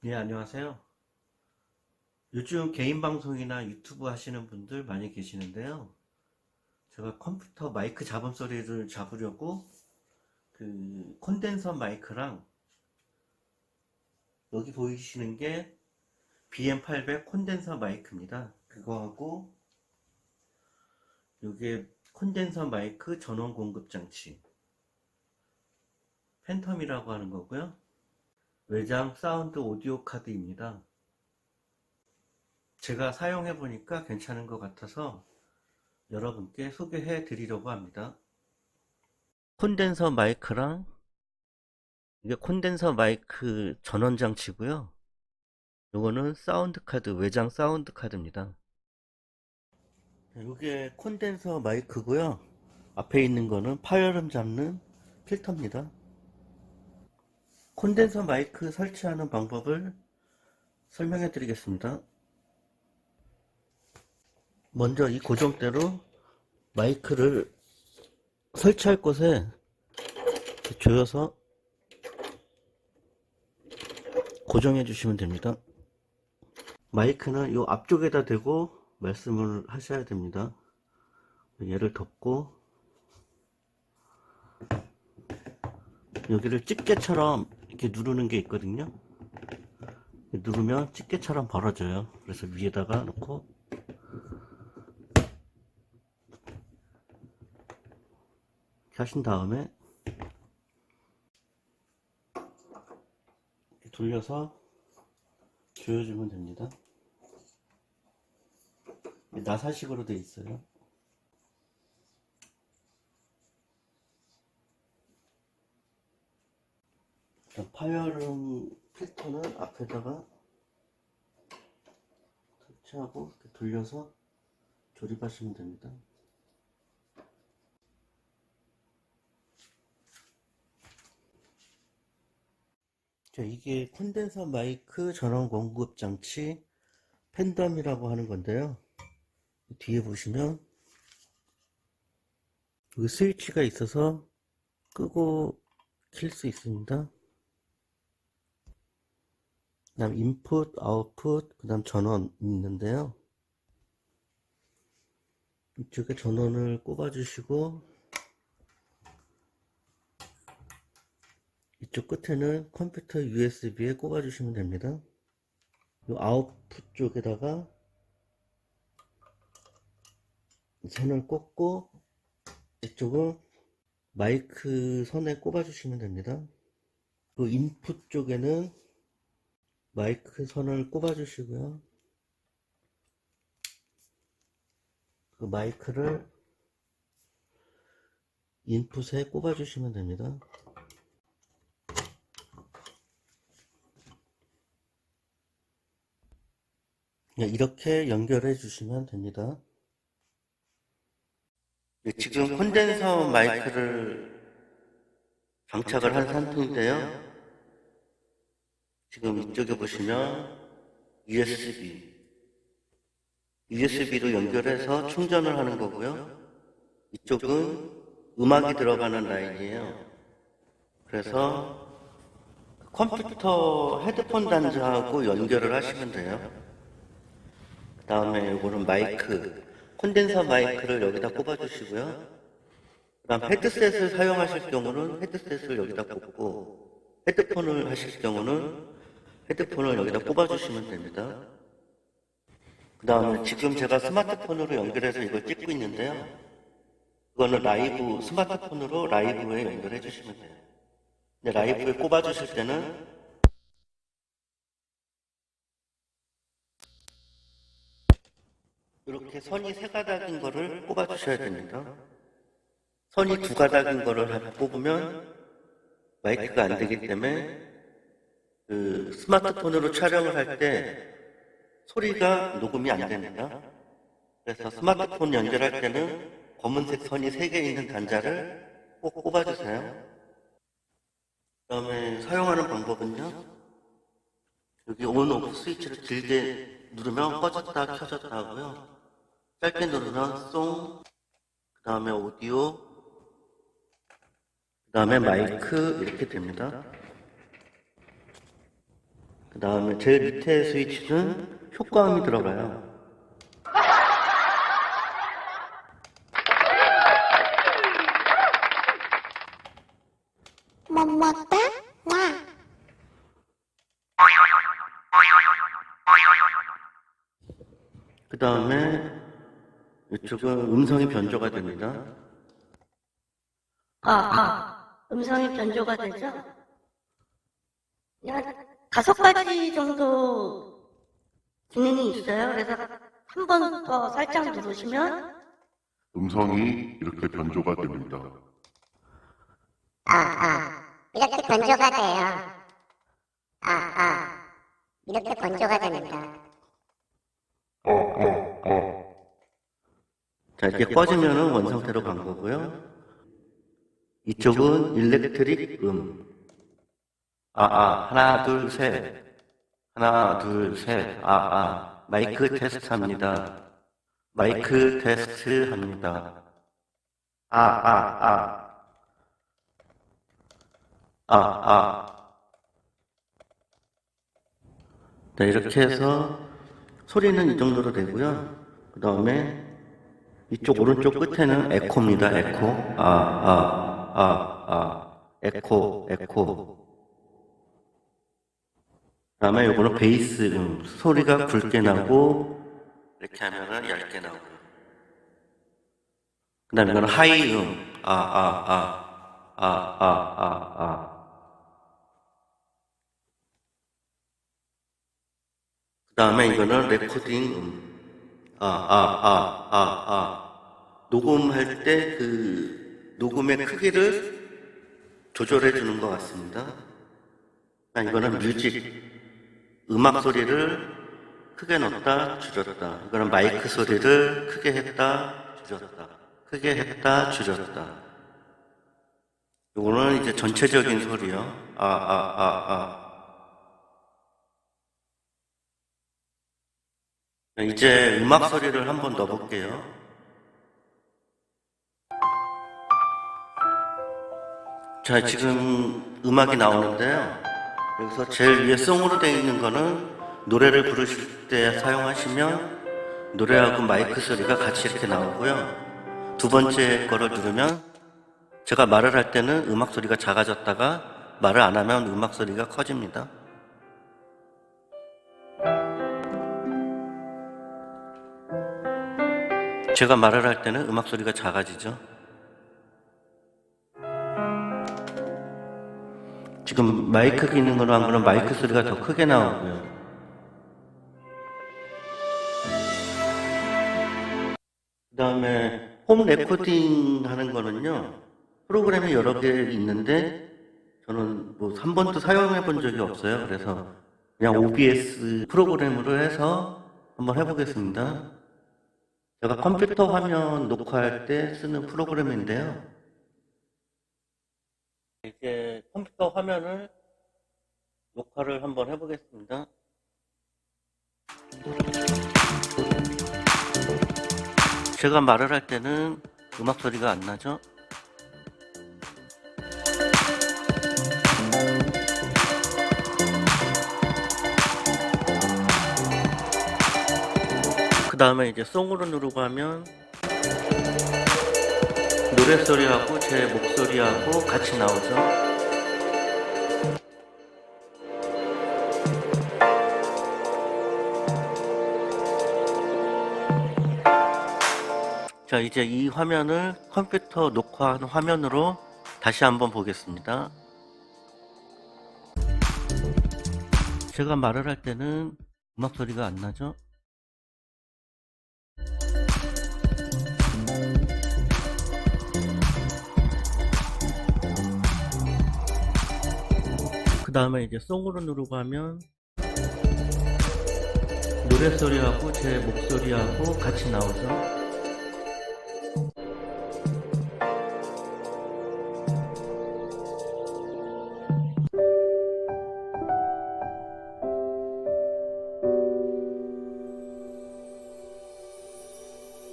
네, 안녕하세요. 요즘 개인 방송이나 유튜브 하시는 분들 많이 계시는데요. 제가 컴퓨터 마이크 잡음 소리를 잡으려고 그 콘덴서 마이크랑 여기 보이시는 게 BM800 콘덴서 마이크입니다. 그거하고 요게 콘덴서 마이크 전원 공급 장치 팬텀이라고 하는 거고요. 외장 사운드 오디오 카드입니다. 제가 사용해 보니까 괜찮은 것 같아서 여러분께 소개해 드리려고 합니다. 콘덴서 마이크랑 이게 콘덴서 마이크 전원 장치고요. 요거는 사운드 카드, 외장 사운드 카드입니다. 이게 콘덴서 마이크고요. 앞에 있는 거는 파열음 잡는 필터입니다. 콘덴서 마이크 설치하는 방법을 설명해 드리겠습니다. 먼저 이 고정대로 마이크를 설치할 곳에 조여서 고정해 주시면 됩니다. 마이크는 이 앞쪽에다 대고 말씀을 하셔야 됩니다. 얘를 덮고 여기를 집게처럼 이렇게 누르는 게 있거든요. 누르면 집게처럼 벌어져요. 그래서 위에다가 놓고 하신 다음에 돌려서 조여주면 됩니다. 나사식으로 돼 있어요. 파열음 필터는 앞에다가 이렇게 돌려서 조립하시면 됩니다. 자, 이게 콘덴서 마이크 전원 공급 장치 팬덤이라고 하는 건데요. 뒤에 보시면 여기 스위치가 있어서 끄고 킬 수 있습니다. 그 다음 인풋, 아웃풋, 그 다음 전원 있는데요. 이쪽에 전원을 꼽아주시고 이쪽 끝에는 컴퓨터 USB에 꼽아주시면 됩니다. 이 아웃풋 쪽에다가 선을 꽂고 이쪽은 마이크 선에 꼽아주시면 됩니다. 그 인풋 쪽에는 마이크 선을 꼽아 주시고요. 그 마이크를 인풋에 꼽아 주시면 됩니다. 네, 이렇게 연결해 주시면 됩니다. 네, 지금 콘덴서 마이크를 장착을 한 상태인데요. 지금 이쪽에 보시면 USB, USB로 연결해서 충전을 하는 거고요. 이쪽은 음악이 들어가는 라인이에요. 그래서 컴퓨터 헤드폰 단자하고 연결을 하시면 돼요. 그 다음에 이거는 마이크, 콘덴서 마이크를 여기다 꼽아주시고요. 그 다음 헤드셋을 사용하실 경우는 헤드셋을 여기다 꼽고 헤드폰을 하실 경우는 헤드폰을 여기다 꼽아주시면 됩니다. 그 다음에 지금 제가 스마트폰으로 연결해서 이걸 찍고 있는데요. 그거는 라이브, 스마트폰으로 라이브에 연결해 주시면 돼요. 근데 라이브에 꼽아주실 때는 이렇게 선이 세 가닥인 거를 꼽아주셔야 됩니다. 선이 두 가닥인 거를 하- 꼽으면 마이크가 안 되기 때문에 그 스마트폰으로 촬영을 할 때 소리가 녹음이 안 됩니다. 그래서 스마트폰 연결할 때는 검은색 선이 세개 있는 단자를 꼭 꼽아주세요. 그 다음에 사용하는 방법은요. 여기 온, 오프 스위치를 길게 누르면 꺼졌다, 켜졌다 하고요. 짧게 누르면 송, 그 다음에 오디오, 그 다음에 마이크 이렇게 됩니다. 그 다음에 제일 밑에 스위치는 효과음이 들어가요. 나. 그 다음에 이쪽은 음성이 변조가 됩니다. 아, 아, 음성이 변조가 되죠? 한 다섯 가지 정도 기능이 있어요. 그래서 한 번 더 살짝 누르시면 음성이 이렇게 변조가 됩니다. 아, 아. 이렇게 변조가 돼요. 아, 아. 이렇게 변조가 됩니다. 자, 이게 꺼지면은 원상태로 간 거고요. 이쪽은 일렉트릭 음. 아, 아, 하나, 둘, 셋. 하나, 둘, 셋. 아, 아. 마이크 테스트 합니다. 마이크 테스트 합니다. 아, 아, 아. 아, 아. 네, 이렇게 해서 소리는 이 정도로 되고요. 그 다음에 이쪽 오른쪽 끝에는 에코입니다. 에코. 아, 아, 아, 아. 에코, 에코. 그 다음에 요거는 베이스 음, 소리가 굵게 나고 이렇게 하면은 얇게 나오고 그 다음에 이거는 하이 음. 아, 아, 아. 아, 아, 아, 아. 그 다음에 이거는 레코딩 음. 아, 아, 아, 아, 아. 녹음할 때 그 녹음의 크기를 조절해 주는 것 같습니다. 아, 이거는 뮤직, 음악 소리를 크게 넣었다, 줄였다. 이거는 마이크 소리를 크게 했다, 줄였다. 크게 했다, 줄였다. 이거는 이제 전체적인 소리요. 아, 아, 아, 아. 이제 음악 소리를 한번 넣어볼게요. 자, 지금 음악이 나오는데요. 여기서 제일 위에 송으로 되어 있는 거는 노래를 부르실 때 사용하시면 노래하고 마이크 소리가 같이 이렇게 나오고요. 두 번째 거를 누르면 제가 말을 할 때는 음악 소리가 작아졌다가 말을 안 하면 음악 소리가 커집니다. 제가 말을 할 때는 음악 소리가 작아지죠. 지금 마이크 기능으로 한 거는 마이크 소리가 더 크게 나오고요. 그 다음에 홈 레코딩 하는 거는요, 프로그램이 여러 개 있는데, 저는 뭐한 번도 사용해 본 적이 없어요. 그래서 그냥 OBS 프로그램으로 해서 한번 해보겠습니다. 제가 컴퓨터 화면 녹화할 때 쓰는 프로그램인데요. 이제 컴퓨터 화면을 녹화를 한번 해보겠습니다. 제가 말을 할 때는 음악 소리가 안 나죠? 그 다음에 이제 송으로 누르고 하면 노래 소리하고 제 목소리하고 같이 나오죠. 자, 이제 이 화면을 컴퓨터 녹화한 화면으로 다시 한번 보겠습니다. 제가 말을 할 때는 음악 소리가 안 나죠? 그 다음에 이제 송으로 누르고 하면 노래 소리하고 제 목소리하고 같이 나오죠.